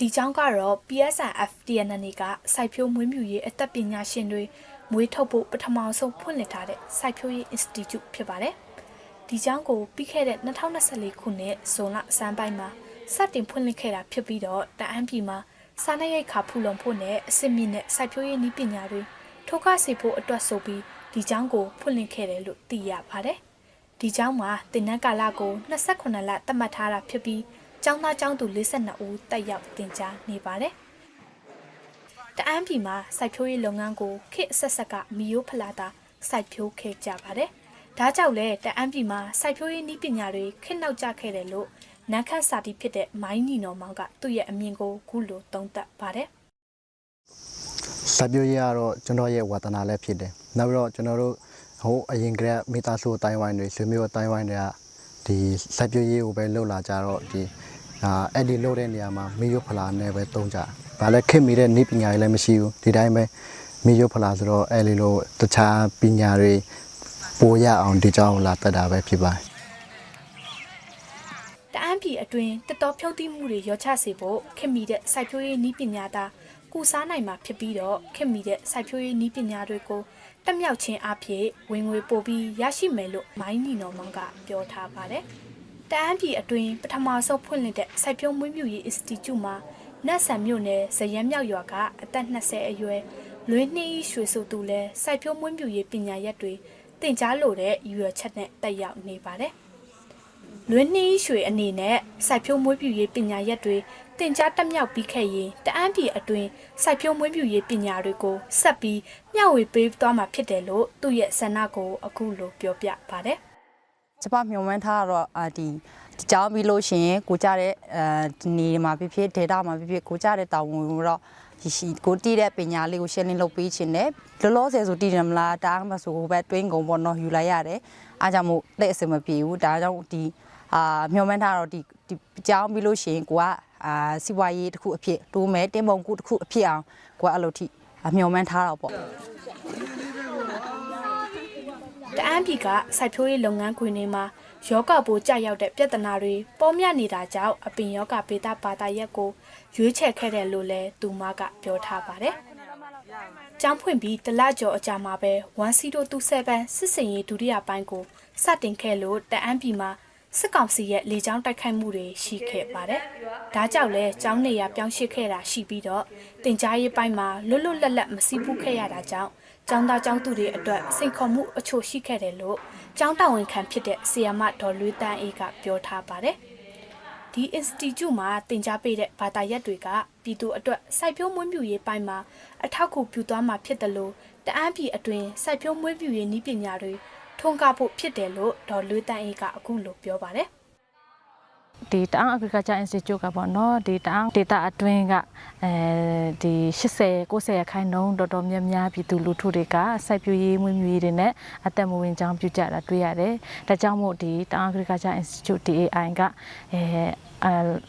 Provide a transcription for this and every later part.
ဒီကြောင်းကတော့ PSNF TNN ကစိုက်ပျိုးမွေးမြူရေးအသက်ပညာရှင်တွေမွေးထုတ်ဖို့ပထမဆုံးဖွင့်လှစ်ထားတဲ့စိုက်ပျိုးရေး Institute ဖြစ်ပါတယ်။ဒီကြောင်းကိုပြီးခဲ့တဲ့2024ခုနှစ်ဇွန်လစမ်းပိုင်းမှာစတင်ဖွင့်လှစ်ခဲ့တာဖြစ်ပြီးတော့တအန်းပြည်မှာစားနပ်ရိက္ခာဖူလုံဖို့နဲ့အစစ်မြင့်တဲ့စိုက်ပျိုးရေးနည်းပညာတွေထုတ်ခစေဖို့အတွက်ဆိုပြီးဒီကြောင်းကိုဖွင့်လှစ်ခဲ့တယ်လို့သိရပါတယ်။ဒီကြောင်းမှာတင်နန်းကာလကို28လသတ်မှတ်ထားတာဖြစ်ပြီး ကျောင်းသားကျောင်းသူ42ဦးတက်ရောက်တင်ကြားနေပါတယ်။တအန်းပြည်မှာစိုက်ပျိုးရေးလုပ်ငန်းကိုခေတ်အဆက်ဆက်ကမီယိုဖလာတာစိုက်ပျိုးခဲ့ကြပါတယ်။ဒါကြောင့်လဲတအန်းပြည်မှာစိုက်ပျိုးရေးနည်းပညာတွေခေတ်နောက်ကျခဲ့တယ်လို့နန်းခတ်စာတီဖြစ်တဲ့မိုင်းနီနော်မောင်ကသူ့ရဲ့အမြင်ကိုခုလိုသုံးသပ်ပါတယ်စာပြိုးရေးကတော့ကျွန်တော်ရဲ့ဝါသနာလည်းဖြစ်တယ်။နောက်ပြီးတော့ကျွန်တော်တို့ဟိုအရင်ကတည်းကမိသားစုအတိုင်းဝိုင်းတွေဆွေမျိုးအတိုင်းဝိုင်းတွေက ဒီစာပြိုးရေးကိုပဲလှုပ်လာကြတော့ဒီအာအဲ့ဒီလှုပ်တဲ့နေရာမှာမီယိုဖလာနဲ့ပဲတုံးကြ။ဘာလဲခင်မိတဲ့နေပညာတွေလည်းမရှိဘူး။ဒီတိုင်းပဲမီယိုဖလာဆိုတော့အဲ့ဒီလိုတခြားပညာတွေပိုရအောင်ဒီကြောင်းလာတက်တာပဲဖြစ်ပါတယ်။တအန်းပြည်အတွင်းတတော်ဖြုံးသီးမှုတွေရောချစေဖို့ခင်မီတဲ့စိုက်ပျိုးရေးနည်းပညာသား ကုစားနိုင်မှာဖြစ်ပြီးတော့ခင်မီတဲ့စိုက်ပျိုးရေးနည်းပညာတွေကိုတက်မြောက်ခြင်းအဖြစ်ဝင်ငွေပို့ပြီးရရှိမယ်လို့မိုင်းနီနော်မောင်ကပြောထားပါတယ်။တအန်းပြည်အတွင်းပထမဆုံးဖွင့်လှစ်တဲ့စိုက်ပျိုးမွေးမြူရေး Institute မှာနတ်ဆန်မြို့နယ်ဇယန်းမြောက်ရွာကအသက်20အရွယ်လွေးနှင်းရွှေစုသူလဲစိုက်ပျိုးမွေးမြူရေးပညာရပ်တွေသင်ကြားလို့တဲ့ရွယ်ချက်နဲ့တက်ရောက်နေပါတယ်။ လွင်းနှီးရွှေအနေနဲ့စိုက်ဖြိုးမွေးမြူရေးပညာရပ်တွေတင် जा တက်မြောက်ပြီးခဲ့ရင်တအန်းပြည်အတွင်းစိုက်ဖြိုးမွေးမြူရေးပညာတွေကိုဆက်ပြီးမျှဝေပေးသွားမှာဖြစ်တယ်လို့သူ့ရဲ့ဆန္ဒကိုအခုလိုပြောပြပါတယ်ကျမမျှော်မှန်းထားတာတော့အာဒီဒီကြောင်းပြီးလို့ရှိရင်ကိုကြတဲ့အဲဒီနေမှာဖြစ်ဖြစ်ဒေတာမှာဖြစ်ဖြစ်ကိုကြတဲ့တောင်ဝင်ကိုတော့ဒီရှိကိုတည်တဲ့ပညာလေးကိုရှင်းလင်းလုပ်ပေးခြင်းနဲ့လောလောဆယ်ဆိုတည်တယ်မလားတားမဆိုဟိုဘက်တွင်းကုန်ပေါ့နော်ယူလိုက်ရတယ်အားကြောင့်မို့လက်အစမပြေဘူးဒါကြောင့်ဒီ အာမျှော်မှန်းထားတော့ဒီဒီကြောင်းပြီးလို့ရှိရင်ကိုကအာစီဝါရေးတစ်ခုအဖြစ်တိုးမယ်တင်းပုံကူတစ်ခုအဖြစ်အောင်ကိုကအဲ့လိုထိမျှော်မှန်းထားတော့ပေါ့တအန်းပြည်ကစိုက်ဖြိုးရေးလုပ်ငန်းခွင်တွေမှာယောဂပိုးကြရောက်တဲ့ပြဿနာတွေပေါ်မြနေတာကြောင့်အပင်ယောဂဗေဒဘာသာရက်ကိုရွေးချယ်ခဲ့တယ်လို့လည်းသူမကပြောထားပါတယ်။ကျောင်းဖွင့်ပြီးတလကျော်အကြာမှာပဲ1027စစ်စင်ရေးဒုတိယပိုင်းကိုစတင်ခဲ့လို့တအန်းပြည်မှာ စစ်ကောင်စီရဲ့လေကြောင်းတိုက်ခိုက်မှုတွေရှိခဲ့ပါတယ်။ဒါကြောင့်လဲကျောင်းနေရာပြောင်းရွှေ့ခဲ့တာရှိပြီးတော့တင် जा ရေးပိုင်းမှာလွတ်လွတ်လပ်လပ်မစီးပူးခဲ့ရတာကြောင့်ကျောင်းသားကျောင်းသူတွေအတွက်စိန်ခေါ်မှုအချို့ရှိခဲ့တယ်လို့ကျောင်းတာဝန်ခံဖြစ်တဲ့ဆီယမဒေါ်လွေးတန်းအေးကပြောထားပါတယ်။ဒီ institute မှာတင် जा ပေးတဲ့ဘာသာရပ်တွေကပြည်သူအတွက်စိုက်ပျိုးမွေးမြူရေးပိုင်းမှာအထောက်အကူပြုသွားမှာဖြစ်တယ်လို့တအန်းပြည်အတွင်းစိုက်ပျိုးမွေးမြူရေးနည်းပညာတွေ ထွန်းကားဖို့ဖြစ်တယ်လို့ဒေါ်လွေးတန်းအေးကအခုလိုပြောပါတယ် ဒီတအောင် agriculture institute ကပေါ့နော်ဒီတအောင် data အတွင်းကအဲဒီ80 90ရာခိုင်နှုန်းတော်တော်များများပြည်သူလူထုတွေကစိုက်ပျိုးရေးမွေးမြူရေးတွေနဲ့အသက်မဝင်ကြောင်းပြုကြတာတွေ့ရတယ်။ဒါကြောင့်မို့ဒီတအောင် agriculture institute DAI ကအဲအ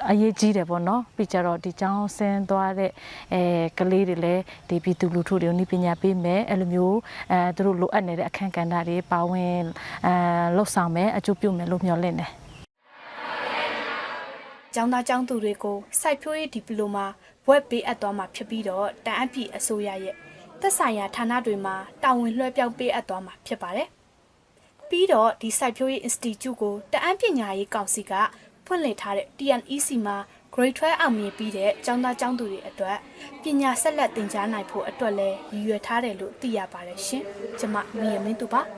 အရေးကြီးတယ်ပေါ့နော်ပြီးကြတော့ဒီကျောင်းဆင်းသွားတဲ့အဲကလေးတွေလည်းဒီပြည်သူလူထုတွေကိုနှီးပညာပေးမယ်အဲ့လိုမျိုးအဲသူတို့လိုအပ်နေတဲ့အခန်းကဏ္ဍတွေပါဝင်အဲလှုပ်ဆောင်မယ်အကျိုးပြုမယ်လို့မျှော်လင့်တယ်။ ကျောင်းသားကျောင်းသူတွေကိုစိုက်ပျိုးရေးဒီပလိုမာဘွဲ့ပေးအပ်သွားမှာဖြစ်ပြီးတော့တအန်းပြည်အစိုးရရဲ့သက်ဆိုင်ရာဌာနတွေမှာတာဝန်လွှဲပြောင်းပေးအပ်သွားမှာဖြစ်ပါတယ်။ပြီးတော့ဒီစိုက်ပျိုးရေး Institute ကိုတအန်းပညာရေးကောင်စီကဖွင့်လှစ်ထားတဲ့ TNEC မှာ Grade 12အောင်မြင်ပြီးတဲ့ကျောင်းသားကျောင်းသူတွေအတွက်ပညာဆက်လက်သင်ကြားနိုင်ဖို့အတွက်လည်းရည်ရွယ်ထားတယ်လို့သိရပါတယ်ရှင်။ကျွန်မမီယမင်းသူပါ။